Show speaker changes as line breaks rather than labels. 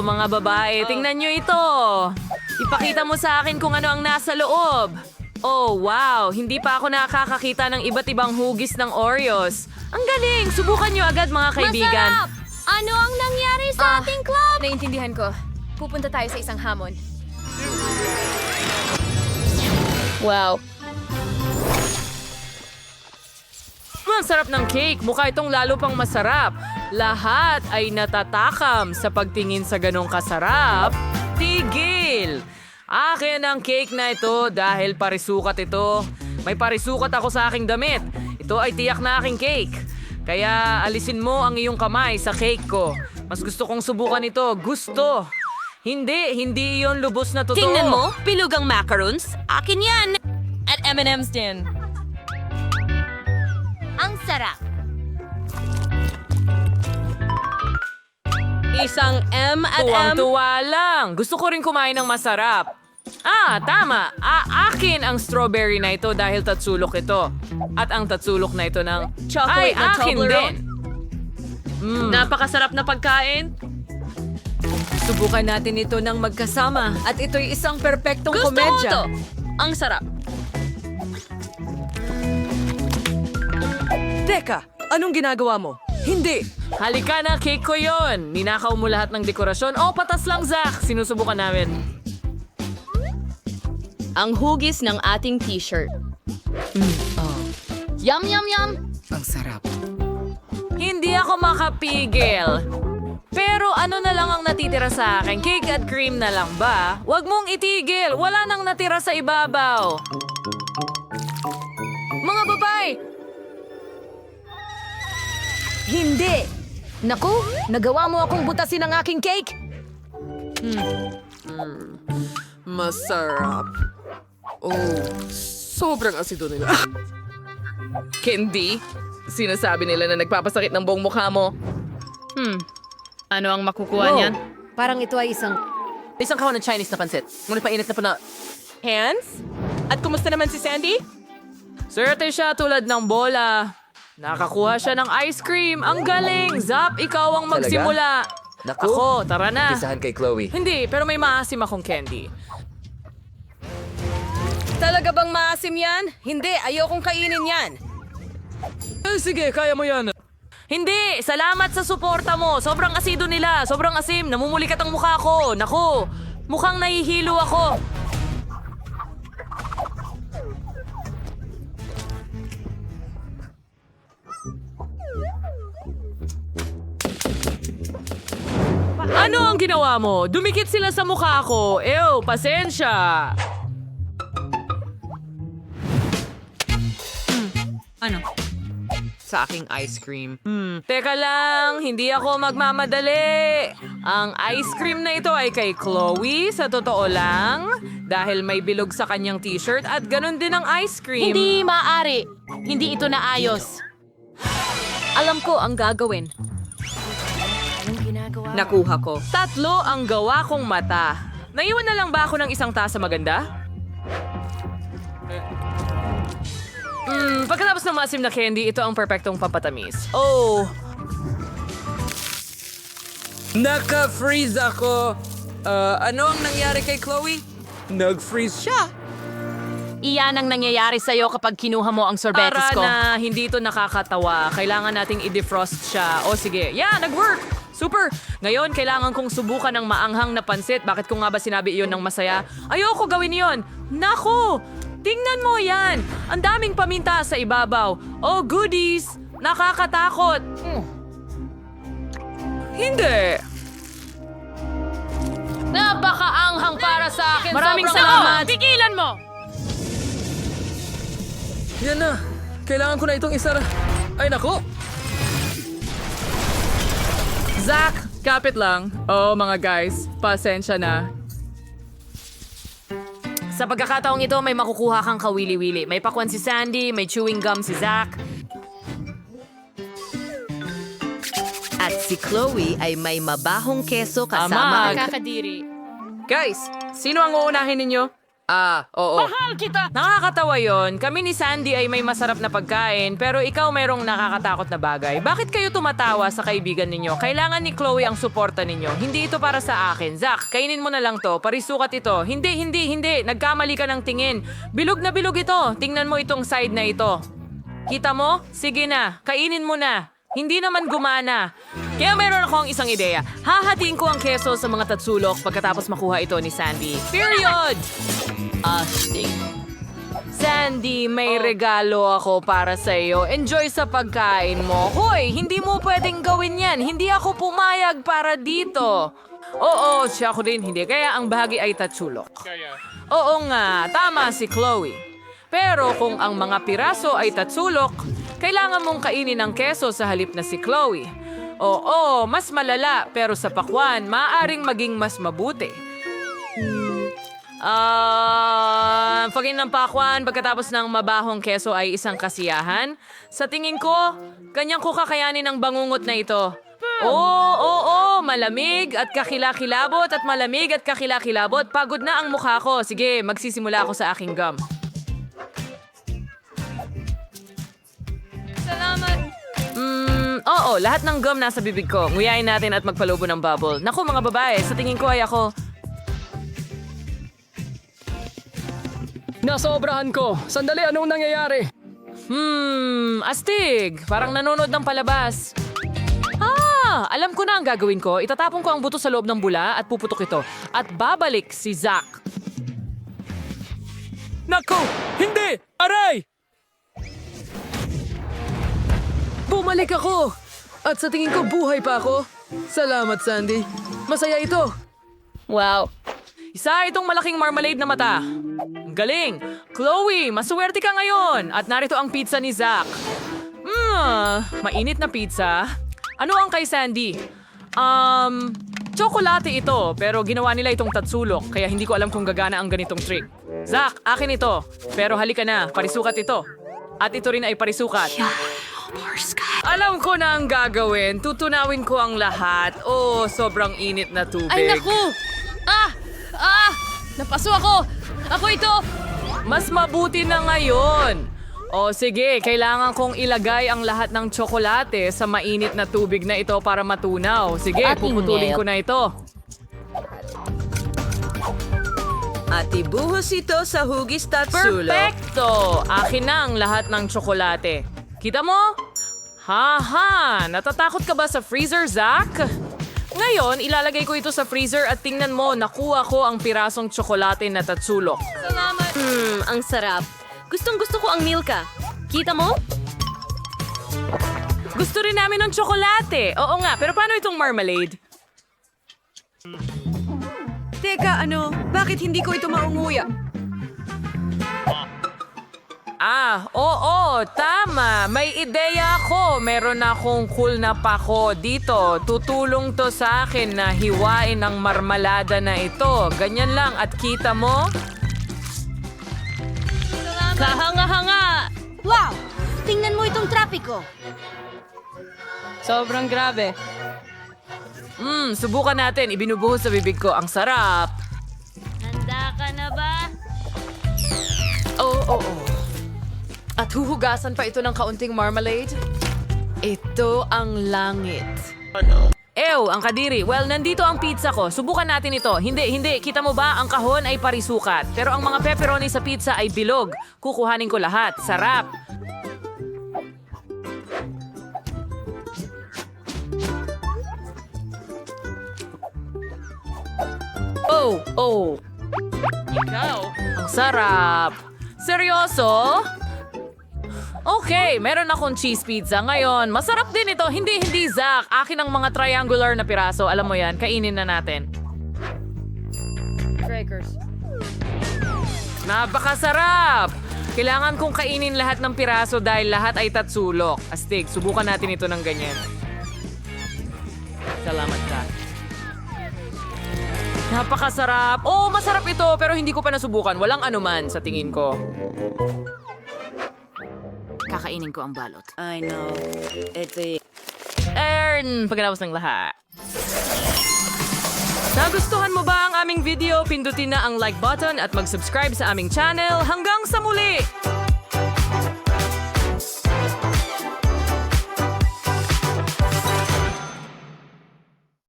mga babae. Tingnan nyo ito. Ipakita mo sa akin kung ano ang nasa loob. Oh, wow. Hindi pa ako nakakakita ng iba't ibang hugis ng Oreos. Ang galing! Subukan nyo agad mga kaibigan.
Masarap! Ano ang nangyari sa
Ah.
ating club? Naintindihan ko. Pupunta tayo sa isang hamon. Wow.
Ang sarap ng cake. Mukha itong lalo pang masarap. Lahat ay natatakam sa pagtingin sa ganong kasarap. Tigil! Akin ang cake na ito dahil parisukat ito. May parisukat ako sa aking damit. Ito ay tiyak na aking cake. Kaya alisin mo ang iyong kamay sa cake ko. Mas gusto kong subukan ito. Gusto! Hindi, hindi iyon lubos na totoo.
Tingnan mo, pilugang macaroons. Akin yan. At M&M's din.
Ang sarap.
Isang M at M.
Tuwang-tuwa lang. Gusto ko rin kumain ng masarap. Ah, tama. A akin ang strawberry na ito dahil tatsulok ito. At ang tatsulok na ito ng...
Chocolate
ay,
na
akin
Toblerone?
din. Mm.
Napakasarap na pagkain.
Subukan natin ito ng magkasama at ito'y isang perpektong
Gusto ko
komedya.
to. Ang sarap.
Teka, anong ginagawa mo? Hindi!
Halika na, cake ko yon. Ninakaw mo lahat ng dekorasyon. Oh, patas lang, Zach. Sinusubukan namin.
Ang hugis ng ating t-shirt. Yum, yum, yum!
Ang sarap.
Hindi ako makapigil. Pero ano na lang ang natitira sa akin? Cake at cream na lang ba? Huwag mong itigil. Wala nang natira sa ibabaw.
Naku, nagawa mo akong butasin ang aking cake!
Masarap. Oh, sobrang asido nila. Candy, sinasabi nila na nagpapasakit ng buong mukha mo.
Hmm. Ano ang makukuha niyan?
Parang ito ay isang...
Isang kahon ng Chinese na pansit. Ngunit painit na pa na... Hands? At kumusta naman si Sandy?
swerte siya tulad ng bola. Nakakuha siya ng ice cream. Ang galing! Zap, ikaw ang magsimula.
Naku.
Ako, tara na.
Isahan kay Chloe.
Hindi, pero may maasim akong candy.
Talaga bang maasim yan? Hindi, ayokong kainin yan.
Eh, sige, kaya mo yan. Hindi, salamat sa suporta mo. Sobrang asido nila. Sobrang asim. Namumulikat ang mukha ko. Naku, mukhang nahihilo ako. Ano ang ginawa mo? Dumikit sila sa mukha ko. Ew, pasensya.
Ano?
Sa aking ice cream.
Hmm, teka lang, hindi ako magmamadali. Ang ice cream na ito ay kay Chloe, sa totoo lang. Dahil may bilog sa kanyang t-shirt at ganun din ang ice cream.
Hindi maaari. Hindi ito naayos. Alam ko ang gagawin. Ginagawa?
Nakuha ko.
Tatlo ang gawa kong mata. Naiwan na lang ba ako ng isang tasa maganda? Hmm, pagkatapos ng maasim na candy, ito ang perpektong pampatamis. Oh,
Naka-freeze ako! Uh, ano ang nangyari kay Chloe? Nag-freeze siya.
Iyan ang nangyayari sa'yo kapag kinuha mo ang sorbetes
para
ko.
na hindi ito nakakatawa, kailangan nating i-defrost siya. O sige, yeah, nag-work! Super! Ngayon, kailangan kong subukan ng maanghang na pansit. Bakit ko nga ba sinabi iyon ng masaya? Ayoko gawin yon. Naku! Tingnan mo yan! Ang daming paminta sa ibabaw. Oh, goodies! Nakakatakot! Hmm. Hindi! Napakaanghang para sa akin.
Maraming
Sobrang
salamat.
Tigilan mo!
Yan na. Kailangan ko na itong isara. Ay, nako!
Zach, kapit lang. Oh, mga guys, pasensya na. Sa pagkakataong ito, may makukuha kang kawili-wili. May pakwan si Sandy, may chewing gum si Zach.
At si Chloe ay may mabahong keso
Amag.
kasama
Nakakadiri.
Guys, sino ang uunahin ninyo?
Ah, oo. Mahal kita! Nakakatawa yon. Kami ni Sandy ay may masarap na pagkain, pero ikaw mayroong nakakatakot na bagay. Bakit kayo tumatawa sa kaibigan ninyo? Kailangan ni Chloe ang suporta ninyo. Hindi ito para sa akin. Zach, kainin mo na lang to. Parisukat ito. Hindi, hindi, hindi. Nagkamali ka ng tingin. Bilog na bilog ito. Tingnan mo itong side na ito. Kita mo? Sige na. Kainin mo na. Hindi naman gumana. Kaya mayroon akong isang ideya. Hahatiin ko ang keso sa mga tatsulok pagkatapos makuha ito ni Sandy. Period! Astig. Sandy, may regalo ako para sa iyo. Enjoy sa pagkain mo. Hoy, hindi mo pwedeng gawin yan. Hindi ako pumayag para dito. Oo, siya ko din hindi. Kaya ang bahagi ay tatsulok. Oo nga, tama si Chloe. Pero kung ang mga piraso ay tatsulok, kailangan mong kainin ang keso sa halip na si Chloe. Oo, mas malala, pero sa pakwan, maaaring maging mas mabuti. Ah, pagin ng pakwan pagkatapos ng mabahong keso ay isang kasiyahan. Sa tingin ko, kanyang ko kakayanin ang bangungot na ito. Oo, oo, oo, malamig at kakilakilabot at malamig at kakilakilabot. Pagod na ang mukha ko. Sige, magsisimula ako sa aking gum. Salamat. Mm, oo, lahat ng gum nasa bibig ko. Nguyain natin at magpalubo ng bubble. Naku mga babae, sa tingin ko ay ako...
Nasobrahan ko. Sandali, anong nangyayari?
Hmm, astig. Parang nanonood ng palabas. Ah, alam ko na ang gagawin ko. Itatapon ko ang buto sa loob ng bula at puputok ito. At babalik si Zack.
Nako! Hindi! Aray!
Bumalik ako! At sa tingin ko buhay pa ako. Salamat, Sandy. Masaya ito.
Wow.
Isa itong malaking marmalade na mata. Ang Galing! Chloe, maswerte ka ngayon! At narito ang pizza ni Zack. Mmm, mainit na pizza. Ano ang kay Sandy? Um, tsokolate ito, pero ginawa nila itong tatsulok, kaya hindi ko alam kung gagana ang ganitong trick. Zack, akin ito. Pero halika na, parisukat ito. At ito rin ay parisukat. Alam ko na ang gagawin. Tutunawin ko ang lahat. Oh, sobrang init na tubig.
Ay, naku! Ah! Napaso ako! Ako ito!
Mas mabuti na ngayon. O sige, kailangan kong ilagay ang lahat ng tsokolate sa mainit na tubig na ito para matunaw. Sige, puputulin ko na ito.
At ibuhos ito sa hugis tatsulo.
Perfecto! Akin na ang lahat ng tsokolate. Kita mo? Haha! Natatakot ka ba sa freezer, Zach? Ngayon, ilalagay ko ito sa freezer at tingnan mo, nakuha ko ang pirasong tsokolate na tatsulok.
Hmm, ang sarap. Gustong gusto ko ang Milka. Kita mo?
Gusto rin namin ng tsokolate. Oo nga, pero paano itong marmalade?
Teka, ano? Bakit hindi ko ito maunguya?
Ah, oo, tama. May ideya ako. Meron akong cool na pako dito. Tutulong to sa akin na hiwain ang marmalada na ito. Ganyan lang at kita mo?
Kahanga-hanga!
Wow! Tingnan mo itong trapiko.
Sobrang grabe.
Hmm, subukan natin. Ibinubuhos sa bibig ko. Ang sarap.
Handa ka na ba?
Oo, oo, oo. At huhugasan pa ito ng kaunting marmalade? Ito ang langit. Ew, ang kadiri. Well, nandito ang pizza ko. Subukan natin ito. Hindi, hindi. Kita mo ba? Ang kahon ay parisukat. Pero ang mga pepperoni sa pizza ay bilog. Kukuhanin ko lahat. Sarap. Oh, oh. Ikaw. Ang sarap. Seryoso? Okay, meron akong cheese pizza ngayon. Masarap din ito. Hindi, hindi, Zach. Akin ang mga triangular na piraso. Alam mo yan, kainin na natin.
Crackers.
Napakasarap! Kailangan kong kainin lahat ng piraso dahil lahat ay tatsulok. Astig, subukan natin ito ng ganyan. Salamat, Zach. Napakasarap. Oo, masarap ito pero hindi ko pa nasubukan. Walang anuman sa tingin ko. Kakainin ko ang balot.
I know. Ito
Earn! Pagkatapos ng lahat. Nagustuhan mo ba ang aming video, pindutin na ang like button at mag-subscribe sa aming channel. Hanggang sa muli!